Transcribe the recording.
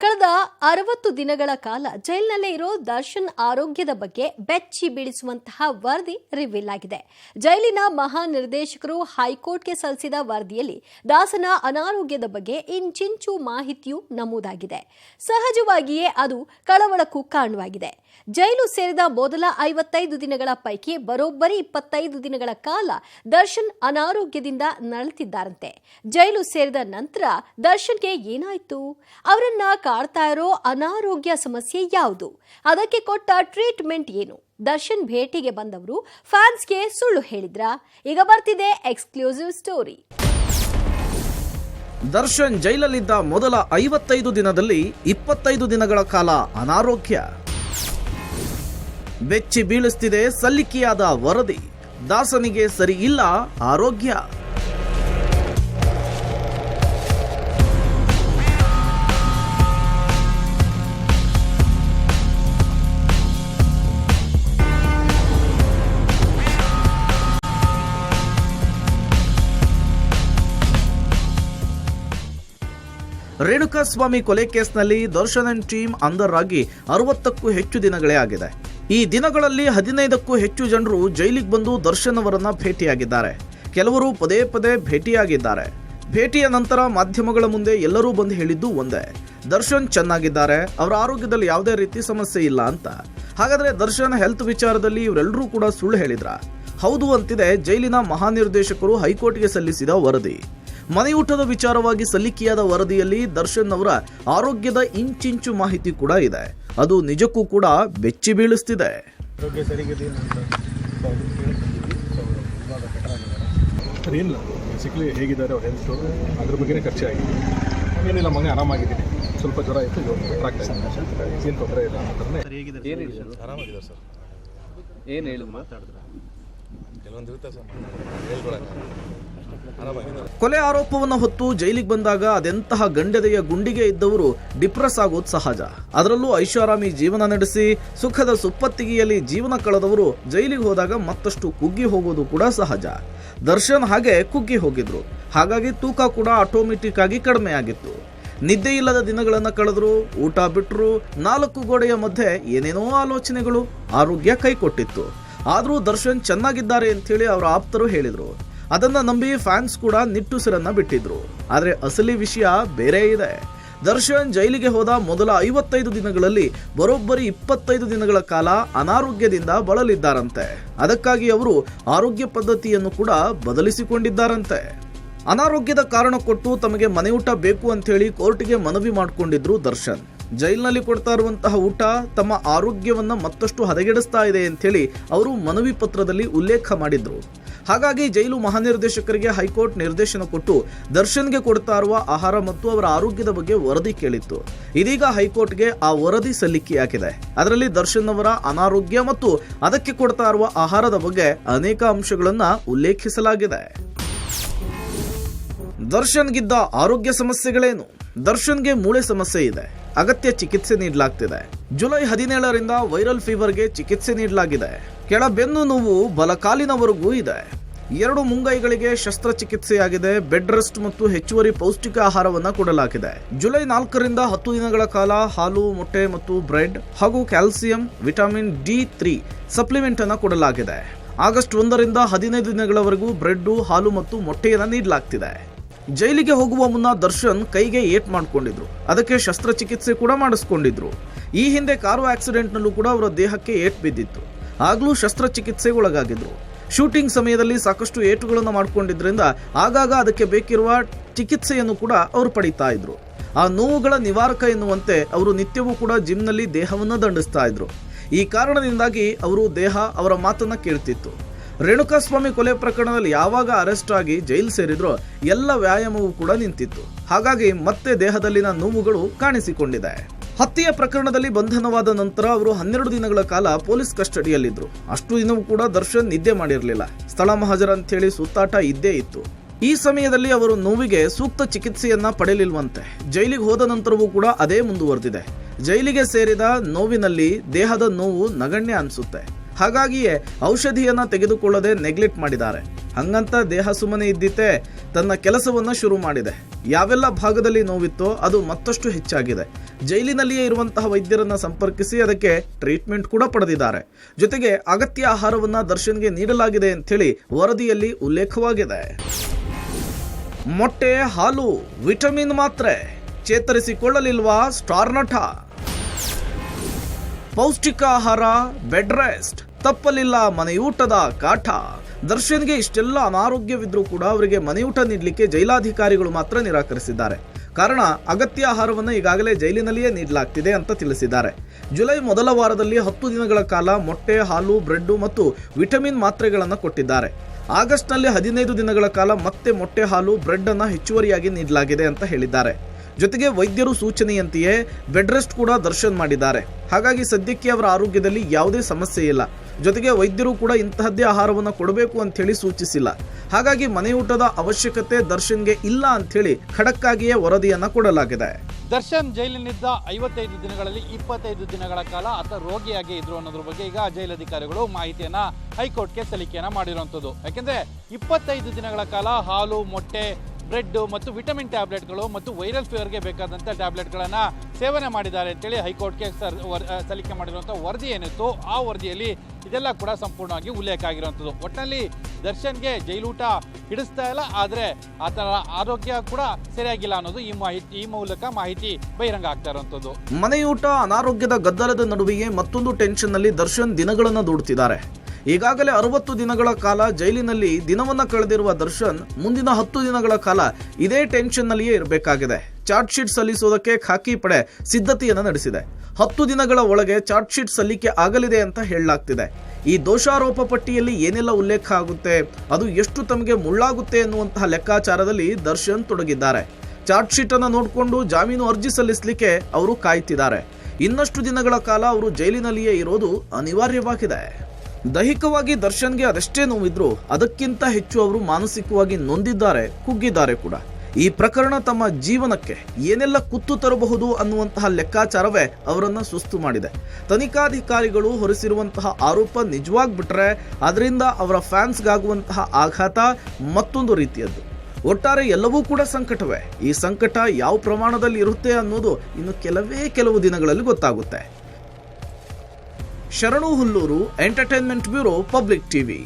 ಕಳೆದ ಅರವತ್ತು ದಿನಗಳ ಕಾಲ ಜೈಲಿನಲ್ಲೇ ಇರೋ ದರ್ಶನ್ ಆರೋಗ್ಯದ ಬಗ್ಗೆ ಬೆಚ್ಚಿ ಬೀಳಿಸುವಂತಹ ವರದಿ ರಿವೀಲ್ ಆಗಿದೆ. ಜೈಲಿನ ಮಹಾನಿರ್ದೇಶಕರು ಹೈಕೋರ್ಟ್ಗೆ ಸಲ್ಲಿಸಿದ ವರದಿಯಲ್ಲಿ ದಾಸನ ಅನಾರೋಗ್ಯದ ಬಗ್ಗೆ ಇಂಚಿಂಚು ಮಾಹಿತಿಯು ನಮೂದಾಗಿದೆ. ಸಹಜವಾಗಿಯೇ ಅದು ಕಳವಳಕ್ಕೂ ಕಾರಣವಾಗಿದೆ. ಜೈಲು ಸೇರಿದ ಮೊದಲ ಐವತ್ತೈದು ದಿನಗಳ ಪೈಕಿ ಬರೋಬ್ಬರಿ ಇಪ್ಪತ್ತೈದು ದಿನಗಳ ಕಾಲ ದರ್ಶನ್ ಅನಾರೋಗ್ಯದಿಂದ ನರಳುತ್ತಿದ್ದಾರಂತೆ. ಜೈಲು ಸೇರಿದ ನಂತರ ದರ್ಶನ್ಗೆ ಏನಾಯ್ತು? ಅವರನ್ನ ಕಾಡ್ತಾ ಇರೋ ಅನಾರೋಗ್ಯ ಸಮಸ್ಯೆ ಯಾವುದು? ಅದಕ್ಕೆ ಕೊಟ್ಟ ಟ್ರೀಟ್ಮೆಂಟ್ ಏನು? ದರ್ಶನ್ ಭೇಟಿಗೆ ಬಂದವರು ಫ್ಯಾನ್ಸ್ಗೆ ಸುಳ್ಳು ಹೇಳಿದ್ರ? ಈಗ ಬರ್ತಿದೆ ಎಕ್ಸ್ಕ್ಲೂಸಿವ್ ಸ್ಟೋರಿ. ದರ್ಶನ್ ಜೈಲಲ್ಲಿದ್ದ ಮೊದಲ ಐವತ್ತೈದು ದಿನದಲ್ಲಿ ಇಪ್ಪತ್ತೈದು ದಿನಗಳ ಕಾಲ ಅನಾರೋಗ್ಯ. ಬೆಚ್ಚಿ ಬೀಳಿಸ್ತಿದೆ ಸಲ್ಲಿಕೆಯಾದ ವರದಿ. ದಾಸನಿಗೆ ಸರಿ ಇಲ್ಲ ಆರೋಗ್ಯ. ರೇಣುಕಾಸ್ವಾಮಿ ಕೊಲೆ ಕೇಸ್ನಲ್ಲಿ ದರ್ಶನ್ ಅಂಡ್ ಟೀಮ್ ಅಂಧರಾಗಿ ಅರವತ್ತಕ್ಕೂ ಹೆಚ್ಚು ದಿನಗಳೇ ಆಗಿದೆ. ಈ ದಿನಗಳಲ್ಲಿ ಹದಿನೈದಕ್ಕೂ ಹೆಚ್ಚು ಜನರು ಜೈಲಿಗೆ ಬಂದು ದರ್ಶನ್ ಅವರನ್ನ ಭೇಟಿಯಾಗಿದ್ದಾರೆ. ಕೆಲವರು ಪದೇ ಪದೇ ಭೇಟಿಯಾಗಿದ್ದಾರೆ. ಭೇಟಿಯ ನಂತರ ಮಾಧ್ಯಮಗಳ ಮುಂದೆ ಎಲ್ಲರೂ ಬಂದು ಹೇಳಿದ್ದು ಒಂದೇ. ದರ್ಶನ್ ಚೆನ್ನಾಗಿದ್ದಾರೆ, ಅವರ ಆರೋಗ್ಯದಲ್ಲಿ ಯಾವುದೇ ರೀತಿ ಸಮಸ್ಯೆ ಇಲ್ಲ ಅಂತ. ಹಾಗಾದ್ರೆ ದರ್ಶನ್ ಹೆಲ್ತ್ ವಿಚಾರದಲ್ಲಿ ಇವರೆಲ್ಲರೂ ಕೂಡ ಸುಳ್ಳು ಹೇಳಿದ್ರ? ಹೌದು ಅಂತಿದೆ ಜೈಲಿನ ಮಹಾನಿರ್ದೇಶಕರು ಹೈಕೋರ್ಟ್ಗೆ ಸಲ್ಲಿಸಿದ ವರದಿ. ಮನೆಯೂಟದ ವಿಚಾರವಾಗಿ ಸಲ್ಲಿಕೆಯಾದ ವರದಿಯಲ್ಲಿ ದರ್ಶನ್ ಅವರ ಆರೋಗ್ಯದ ಇಂಚಿಂಚು ಮಾಹಿತಿ ಕೂಡ ಇದೆ. ಅದು ನಿಜಕ್ಕೂ ಕೂಡ ಬೆಚ್ಚಿ ಬೀಳಿಸ್ತಿದೆ. ಏನಿಲ್ಲ ಬೇಸಿಕ್ಲಿ ಹೇಗಿದ್ದಾರೆ ಅವ್ರ ಹೆಲ್ತು ಅದ್ರ ಬಗ್ಗೆನೇ ಚರ್ಚೆ ಆಗಿದೆ. ಏನಿಲ್ಲ ಮನೆ ಆರಾಮಾಗಿದ್ದೀನಿ. ಸ್ವಲ್ಪ ಜ್ವರ ಇತ್ತು ಇದೆ ಏನು ತೊಂದರೆ ಇಲ್ಲ ಆರಾಮಾಗಿದೆ ಸರ್. ಏನು ಹೇಳಿ ಮಾತಾಡಿದ್ರೆ ಕೆಲವೊಂದು ಇರುತ್ತೆ ಸರ್ ಹೇಳ್ಕೊಳಕ್ಕೆ ಕೊಲೆ ಆರೋಪವನ್ನು ಹೊತ್ತು ಜೈಲಿಗೆ ಬಂದಾಗ ಅದೆಂತಹ ಗಂಡದೆಯ ಗುಂಡಿಗೆ ಇದ್ದವರು ಡಿಪ್ರೆಸ್ ಆಗೋದು ಸಹಜ. ಅದರಲ್ಲೂ ಐಷಾರಾಮಿ ಜೀವನ ನಡೆಸಿ ಸುಖದ ಸುಪ್ಪತ್ತಿಗೆಯಲ್ಲಿ ಜೀವನ ಕಳೆದವರು ಜೈಲಿಗೆ ಹೋದಾಗ ಮತ್ತಷ್ಟು ಕುಗ್ಗಿ ಹೋಗೋದು ಕೂಡ ಸಹಜ. ದರ್ಶನ್ ಹಾಗೆ ಕುಗ್ಗಿ ಹೋಗಿದ್ರು. ಹಾಗಾಗಿ ತೂಕ ಕೂಡ ಆಟೋಮೆಟಿಕ್ ಆಗಿ ಕಡಿಮೆ ಆಗಿತ್ತು. ನಿದ್ದೆ ಇಲ್ಲದ ದಿನಗಳನ್ನು ಕಳೆದ್ರು, ಊಟ ಬಿಟ್ಟರು ನಾಲ್ಕು ಗೋಡೆಯ ಮಧ್ಯೆ ಏನೇನೋ ಆಲೋಚನೆಗಳು ಆರೋಗ್ಯ ಕೈಕೊಟ್ಟಿತ್ತು. ಆದರೂ ದರ್ಶನ್ ಚೆನ್ನಾಗಿದ್ದಾರೆ ಅಂತೇಳಿ ಅವರ ಆಪ್ತರು ಹೇಳಿದ್ರು. ಅದನ್ನ ನಂಬಿ ಫ್ಯಾನ್ಸ್ ಕೂಡ ನಿಟ್ಟುಸಿರನ್ನ ಬಿಟ್ಟಿದ್ರು. ಆದ್ರೆ ಅಸಲಿ ವಿಷಯ ಬೇರೆ ಇದೆ. ದರ್ಶನ್ ಜೈಲಿಗೆ ಹೋದ ಮೊದಲ ಐವತ್ತೈದು ದಿನಗಳಲ್ಲಿ ಬರೋಬ್ಬರಿ ಇಪ್ಪತ್ತೈದು ದಿನಗಳ ಕಾಲ ಅನಾರೋಗ್ಯದಿಂದ ಬಳಲಿದ್ದಾರಂತೆ. ಅದಕ್ಕಾಗಿ ಅವರು ಆರೋಗ್ಯ ಪದ್ಧತಿಯನ್ನು ಕೂಡ ಬದಲಿಸಿಕೊಂಡಿದ್ದಾರಂತೆ. ಅನಾರೋಗ್ಯದ ಕಾರಣ ಕೊಟ್ಟು ತಮಗೆ ಮನೆಯೂಟ ಬೇಕು ಅಂತ ಹೇಳಿ ಕೋರ್ಟ್ಗೆ ಮನವಿ ಮಾಡಿಕೊಂಡಿದ್ರು ದರ್ಶನ್. ಜೈಲಿನಲ್ಲಿ ಕೊಡ್ತಾ ಇರುವಂತಹ ಊಟ, ತಮ್ಮ ಆರೋಗ್ಯವನ್ನ ಮತ್ತಷ್ಟು ಹದಗೆಡಿಸ್ತಾ ಇದೆ ಅಂತೇಳಿ ಅವರು ಮನವಿ ಪತ್ರದಲ್ಲಿ ಉಲ್ಲೇಖ ಮಾಡಿದ್ರು. ಹಾಗಾಗಿ ಜೈಲು ಮಹಾನಿರ್ದೇಶಕರಿಗೆ ಹೈಕೋರ್ಟ್ ನಿರ್ದೇಶನ ಕೊಟ್ಟು ದರ್ಶನ್ಗೆ ಕೊಡ್ತಾ ಇರುವ ಆಹಾರ ಮತ್ತು ಅವರ ಆರೋಗ್ಯದ ಬಗ್ಗೆ ವರದಿ ಕೇಳಿತ್ತು. ಇದೀಗ ಹೈಕೋರ್ಟ್ಗೆ ಆ ವರದಿ ಸಲ್ಲಿಕೆಯಾಗಿದೆ ಅದರಲ್ಲಿ ದರ್ಶನ್ ಅವರ ಅನಾರೋಗ್ಯ ಮತ್ತು ಅದಕ್ಕೆ ಕೊಡ್ತಾ ಇರುವ ಆಹಾರದ ಬಗ್ಗೆ ಅನೇಕ ಅಂಶಗಳನ್ನ ಉಲ್ಲೇಖಿಸಲಾಗಿದೆ. ದರ್ಶನ್ಗಿದ್ದ ಆರೋಗ್ಯ ಸಮಸ್ಯೆಗಳೇನು? ದರ್ಶನ್ಗೆ ಮೂಳೆ ಸಮಸ್ಯೆ ಇದೆ. ಅಗತ್ಯ ಚಿಕಿತ್ಸೆ ನೀಡಲಾಗ್ತಿದೆ. ಜುಲೈ ಹದಿನೇಳರಿಂದ ವೈರಲ್ ಫೀವರ್ಗೆ ಚಿಕಿತ್ಸೆ ನೀಡಲಾಗಿದೆ. ಕೆಳ ಬೆನ್ನು ನೋವು ಬಲಕಾಲಿನವರೆಗೂ ಇದೆ. ಎರಡು ಮುಂಗೈಗಳಿಗೆ ಶಸ್ತ್ರಚಿಕಿತ್ಸೆಯಾಗಿದೆ. ಬೆಡ್ ರೆಸ್ಟ್ ಮತ್ತು ಹೆಚ್ಚುವರಿ ಪೌಷ್ಟಿಕ ಆಹಾರವನ್ನು ಕೊಡಲಾಗಿದೆ. ಜುಲೈ ನಾಲ್ಕರಿಂದ ಹತ್ತು ದಿನಗಳ ಕಾಲ ಹಾಲು, ಮೊಟ್ಟೆ ಮತ್ತು ಬ್ರೆಡ್ ಹಾಗೂ calcium, vitamin D three supplement ಅನ್ನು ಕೊಡಲಾಗಿದೆ. ಆಗಸ್ಟ್ ಒಂದರಿಂದ ಹದಿನೈದು ದಿನಗಳವರೆಗೂ ಬ್ರೆಡ್ ಹಾಲು ಮತ್ತು ಮೊಟ್ಟೆಯನ್ನು ನೀಡಲಾಗ್ತಿದೆ. ಜೈಲಿಗೆ ಹೋಗುವ ಮುನ್ನ ದರ್ಶನ್ ಕೈಗೆ ಏಟ್ ಮಾಡಿಕೊಂಡಿದ್ರು. ಅದಕ್ಕೆ ಶಸ್ತ್ರಚಿಕಿತ್ಸೆ ಕೂಡ ಮಾಡಿಸ್ಕೊಂಡಿದ್ರು. ಈ ಹಿಂದೆ ಕಾರು ಆಕ್ಸಿಡೆಂಟ್ನಲ್ಲೂ ಕೂಡ ಅವರ ದೇಹಕ್ಕೆ ಏಟ್ ಬಿದ್ದಿತ್ತು. ಆಗಲೂ ಶಸ್ತ್ರಚಿಕಿತ್ಸೆಗೆ ಒಳಗಾಗಿದ್ರು. ಶೂಟಿಂಗ್ ಸಮಯದಲ್ಲಿ ಸಾಕಷ್ಟು ಏಟುಗಳನ್ನು ಮಾಡ್ಕೊಂಡಿದ್ದರಿಂದ ಆಗಾಗ ಅದಕ್ಕೆ ಬೇಕಿರುವ ಚಿಕಿತ್ಸೆಯನ್ನು ಕೂಡ ಅವರು ಪಡಿತಾ ಇದ್ರು. ಆ ನೋವುಗಳ ನಿವಾರಕ ಎನ್ನುವಂತೆ ಅವರು ನಿತ್ಯವೂ ಕೂಡ ಜಿಮ್ನಲ್ಲಿ ದೇಹವನ್ನು ದಂಡಿಸ್ತಾ ಇದ್ರು. ಈ ಕಾರಣದಿಂದಾಗಿ ಅವರು ದೇಹ ಅವರ ಮಾತನ್ನ ಕೇಳ್ತಿತ್ತು. ರೇಣುಕಾಸ್ವಾಮಿ ಕೊಲೆ ಪ್ರಕರಣದಲ್ಲಿ ಯಾವಾಗ ಅರೆಸ್ಟ್ ಆಗಿ ಜೈಲು ಸೇರಿದ್ರೋ ಎಲ್ಲ ವ್ಯಾಯಾಮವೂ ಕೂಡ ನಿಂತಿತ್ತು. ಹಾಗಾಗಿ ಮತ್ತೆ ದೇಹದಲ್ಲಿನ ನೋವುಗಳು ಕಾಣಿಸಿಕೊಂಡಿದೆ. ಹತ್ಯೆಯ ಪ್ರಕರಣದಲ್ಲಿ ಬಂಧನವಾದ ನಂತರ ಅವರು ಹನ್ನೆರಡು ದಿನಗಳ ಕಾಲ ಪೊಲೀಸ್ ಕಸ್ಟಡಿಯಲ್ಲಿದ್ದರು ಅಷ್ಟು ದಿನವೂ ಕೂಡ ದರ್ಶನ್ ನಿದ್ದೆ ಮಾಡಿರಲಿಲ್ಲ. ಸ್ಥಳ ಮಹಾಜರ ಅಂತೇಳಿ ಸುತ್ತಾಟ ಇದ್ದೇ ಇತ್ತು. ಈ ಸಮಯದಲ್ಲಿ ಅವರು ನೋವಿಗೆ ಸೂಕ್ತ ಚಿಕಿತ್ಸೆಯನ್ನ ಪಡೆಯಲಿಲ್ವಂತೆ. ಜೈಲಿಗೆ ಹೋದ ನಂತರವೂ ಕೂಡ ಅದೇ ಮುಂದುವರೆದಿದೆ. ಜೈಲಿಗೆ ಸೇರಿದ ನೋವಿನಲ್ಲಿ ದೇಹದ ನೋವು ನಗಣ್ಯ ಅನಿಸುತ್ತೆ. ಹಾಗಾಗಿಯೇ ಔಷಧಿಯನ್ನು ತೆಗೆದುಕೊಳ್ಳದೆ ನೆಗ್ಲೆಕ್ಟ್ ಮಾಡಿದ್ದಾರೆ. ಹಂಗಂತ ದೇಹ ಸುಮ್ಮನೆ ಇದ್ದಿತ್ತೆ, ತನ್ನ ಕೆಲಸವನ್ನು ಶುರು ಮಾಡಿದೆ. ಯಾವೆಲ್ಲ ಭಾಗದಲ್ಲಿ ನೋವಿತ್ತೋ ಅದು ಮತ್ತಷ್ಟು ಹೆಚ್ಚಾಗಿದೆ. ಜೈಲಿನಲ್ಲಿಯೇ ಇರುವಂತಹ ವೈದ್ಯರನ್ನ ಸಂಪರ್ಕಿಸಿ ಅದಕ್ಕೆ ಟ್ರೀಟ್ಮೆಂಟ್ ಕೂಡ ಪಡೆದಿದ್ದಾರೆ. ಜೊತೆಗೆ ಅಗತ್ಯ ಆಹಾರವನ್ನ ದರ್ಶನ್ಗೆ ನೀಡಲಾಗಿದೆ ಅಂತೇಳಿ ವರದಿಯಲ್ಲಿ ಉಲ್ಲೇಖವಾಗಿದೆ. ಮೊಟ್ಟೆ, ಹಾಲು, ವಿಟಮಿನ್ ಮಾತ್ರೆ, ಚೇತರಿಸಿಕೊಳ್ಳಲಿಲ್ವಾ ಸ್ಟಾರ್ ನಟ? ಪೌಷ್ಟಿಕ ಆಹಾರ ಬೆಡ್ ರೆಸ್ಟ್ ತಪ್ಪಲಿಲ್ಲ ಮನೆಯೂಟದ ಕಾಟ ದರ್ಶನ್ಗೆ ಇಷ್ಟೆಲ್ಲ ಅನಾರೋಗ್ಯವಿದ್ರೂ ಕೂಡ ಅವರಿಗೆ ಮನೆಯೂಟ ನೀಡಲಿಕ್ಕೆ ಜೈಲಾಧಿಕಾರಿಗಳು ಮಾತ್ರ ನಿರಾಕರಿಸಿದ್ದಾರೆ. ಕಾರಣ, ಅಗತ್ಯ ಆಹಾರವನ್ನು ಈಗಾಗಲೇ ಜೈಲಿನಲ್ಲಿಯೇ ನೀಡಲಾಗ್ತಿದೆ ಅಂತ ತಿಳಿಸಿದ್ದಾರೆ. ಜುಲೈ ಮೊದಲ ವಾರದಲ್ಲಿ ಹತ್ತು ದಿನಗಳ ಕಾಲ ಮೊಟ್ಟೆ, ಹಾಲು ಬ್ರೆಡ್ ಮತ್ತು ವಿಟಮಿನ್ ಮಾತ್ರೆಗಳನ್ನು ಕೊಟ್ಟಿದ್ದಾರೆ. ಆಗಸ್ಟ್ನಲ್ಲಿ ಹದಿನೈದು ದಿನಗಳ ಕಾಲ ಮತ್ತೆ ಮೊಟ್ಟೆ, ಹಾಲು ಬ್ರೆಡ್ ಅನ್ನು ಹೆಚ್ಚುವರಿಯಾಗಿ ನೀಡಲಾಗಿದೆ ಅಂತ ಹೇಳಿದ್ದಾರೆ. ಜೊತೆಗೆ ವೈದ್ಯರು ಸೂಚನೆಯಂತೆಯೇ ಬೆಡ್ ರೆಸ್ಟ್ ಕೂಡ ದರ್ಶನ್ ಮಾಡಿದ್ದಾರೆ. ಹಾಗಾಗಿ ಸದ್ಯಕ್ಕೆ ಅವರ ಆರೋಗ್ಯದಲ್ಲಿ ಯಾವುದೇ ಸಮಸ್ಯೆ ಇಲ್ಲ. ಜೊತೆಗೆ ವೈದ್ಯರು ಕೂಡ ಇಂತಹದ್ದೇ ಆಹಾರವನ್ನು ಕೊಡಬೇಕು ಅಂತ ಹೇಳಿ ಸೂಚಿಸಿಲ್ಲ. ಹಾಗಾಗಿ ಮನೆಯೂಟದ ಅವಶ್ಯಕತೆ ದರ್ಶನ್ಗೆ ಇಲ್ಲ ಅಂತ ಹೇಳಿ ಖಡಕ್ಕಾಗಿಯೇ ವರದಿಯನ್ನು ಕೊಡಲಾಗಿದೆ. ದರ್ಶನ್ ಜೈಲಿನಿದ್ದ ಐವತ್ತೈದು ದಿನಗಳಲ್ಲಿ ಇಪ್ಪತ್ತೈದು ದಿನಗಳ ಕಾಲ ಆತ ರೋಗಿಯಾಗಿ ಇದ್ರು ಅನ್ನೋದ್ರ ಬಗ್ಗೆ ಈಗ ಜೈಲಧಿಕಾರಿಗಳು ಮಾಹಿತಿಯನ್ನ ಹೈಕೋರ್ಟ್ಗೆ ಸಲ್ಲಿಕೆಯನ್ನ ಮಾಡಿರುವಂಥದ್ದು. ಯಾಕೆಂದ್ರೆ ಇಪ್ಪತ್ತೈದು ದಿನಗಳ ಕಾಲ ಹಾಲು, ಮೊಟ್ಟೆ ಬ್ರೆಡ್ ಮತ್ತು ವಿಟಮಿನ್ ಟ್ಯಾಬ್ಲೆಟ್ಗಳು ಮತ್ತು ವೈರಲ್ ಫೀವರ್ಗೆ ಬೇಕಾದಂಥ ಟ್ಯಾಬ್ಲೆಟ್ಗಳನ್ನು ಸೇವನೆ ಮಾಡಿದ್ದಾರೆ ಅಂತೇಳಿ ಹೈಕೋರ್ಟ್ಗೆ ಸರ್ ಸಲ್ಲಿಕೆ ಮಾಡಿರುವಂಥ ವರದಿ ಏನಿತ್ತು ಆ ವರದಿಯಲ್ಲಿ ಇದೆಲ್ಲ ಕೂಡ ಸಂಪೂರ್ಣವಾಗಿ ಉಲ್ಲೇಖ ಆಗಿರುವಂಥದ್ದು. ಒಟ್ಟಿನಲ್ಲಿ ದರ್ಶನ್ಗೆ ಜೈಲೂಟ ಹಿಡಿಸ್ತಾ ಇಲ್ಲ, ಆದರೆ ಆತನ ಆರೋಗ್ಯ ಕೂಡ ಸರಿಯಾಗಿಲ್ಲ ಅನ್ನೋದು ಈ ಮಾಹಿತಿ, ಈ ಮೂಲಕ ಮಾಹಿತಿ ಬಹಿರಂಗ ಆಗ್ತಾ ಇರುವಂಥದ್ದು. ಮನೆಯೂಟ, ಅನಾರೋಗ್ಯದ ಗದ್ದಲದ ನಡುವೆಯೇ ಮತ್ತೊಂದು ಟೆನ್ಷನ್ನಲ್ಲಿ ದರ್ಶನ್ ದಿನಗಳನ್ನು ದೂಡುತ್ತಿದ್ದಾರೆ. ಈಗಾಗಲೇ ಅರವತ್ತು ದಿನಗಳ ಕಾಲ ಜೈಲಿನಲ್ಲಿ ದಿನವನ್ನ ಕಳೆದಿರುವ ದರ್ಶನ್ ಮುಂದಿನ ಹತ್ತು ದಿನಗಳ ಕಾಲ ಇದೇ ಟೆನ್ಷನ್ ನಲ್ಲಿಯೇ ಇರಬೇಕಾಗಿದೆ. ಚಾರ್ಜ್ ಶೀಟ್ ಸಲ್ಲಿಸುವುದಕ್ಕೆ ಖಾಕಿ ಪಡೆ ಸಿದ್ಧತೆಯನ್ನು ನಡೆಸಿದೆ. ಹತ್ತು ದಿನಗಳ ಒಳಗೆ ಚಾರ್ಜ್ ಶೀಟ್ ಸಲ್ಲಿಕೆ ಆಗಲಿದೆ ಅಂತ ಹೇಳಲಾಗ್ತಿದೆ. ಈ ದೋಷಾರೋಪ ಪಟ್ಟಿಯಲ್ಲಿ ಏನೆಲ್ಲ ಉಲ್ಲೇಖ ಆಗುತ್ತೆ, ಅದು ಎಷ್ಟು ತಮಗೆ ಮುಳ್ಳಾಗುತ್ತೆ ಎನ್ನುವಂತಹ ಲೆಕ್ಕಾಚಾರದಲ್ಲಿ ದರ್ಶನ್ ತೊಡಗಿದ್ದಾರೆ. ಚಾರ್ಜ್ ಶೀಟ್ ಅನ್ನು ನೋಡಿಕೊಂಡು ಜಾಮೀನು ಅರ್ಜಿ ಸಲ್ಲಿಸಲಿಕ್ಕೆ ಅವರು ಕಾಯ್ತಿದ್ದಾರೆ. ಇನ್ನಷ್ಟು ದಿನಗಳ ಕಾಲ ಅವರು ಜೈಲಿನಲ್ಲಿಯೇ ಇರೋದು ಅನಿವಾರ್ಯವಾಗಿದೆ. ದೈಹಿಕವಾಗಿ ದರ್ಶನ್ಗೆ ಅದೆಷ್ಟೇ ನೋವಿದ್ರು ಅದಕ್ಕಿಂತ ಹೆಚ್ಚು ಅವರು ಮಾನಸಿಕವಾಗಿ ನೊಂದಿದ್ದಾರೆ, ಕುಗ್ಗಿದ್ದಾರೆ ಕೂಡ. ಈ ಪ್ರಕರಣ ತಮ್ಮ ಜೀವನಕ್ಕೆ ಏನೆಲ್ಲ ಕುತ್ತು ತರಬಹುದು ಅನ್ನುವಂತಹ ಲೆಕ್ಕಾಚಾರವೇ ಅವರನ್ನ ಸುಸ್ತು ಮಾಡಿದೆ. ತನಿಖಾಧಿಕಾರಿಗಳು ಹೊರಿಸಿರುವಂತಹ ಆರೋಪ ನಿಜವಾಗ್ಬಿಟ್ರೆ ಅದರಿಂದ ಅವರ ಫ್ಯಾನ್ಸ್ಗಾಗುವಂತಹ ಆಘಾತ ಮತ್ತೊಂದು ರೀತಿಯದ್ದು. ಒಟ್ಟಾರೆ ಎಲ್ಲವೂ ಕೂಡ ಸಂಕಟವೇ. ಈ ಸಂಕಟ ಯಾವ ಪ್ರಮಾಣದಲ್ಲಿ ಇರುತ್ತೆ ಅನ್ನೋದು ಇನ್ನು ಕೆಲವೇ ಕೆಲವು ದಿನಗಳಲ್ಲಿ ಗೊತ್ತಾಗುತ್ತೆ. Sharanu Hulluru entertainment bureau public TV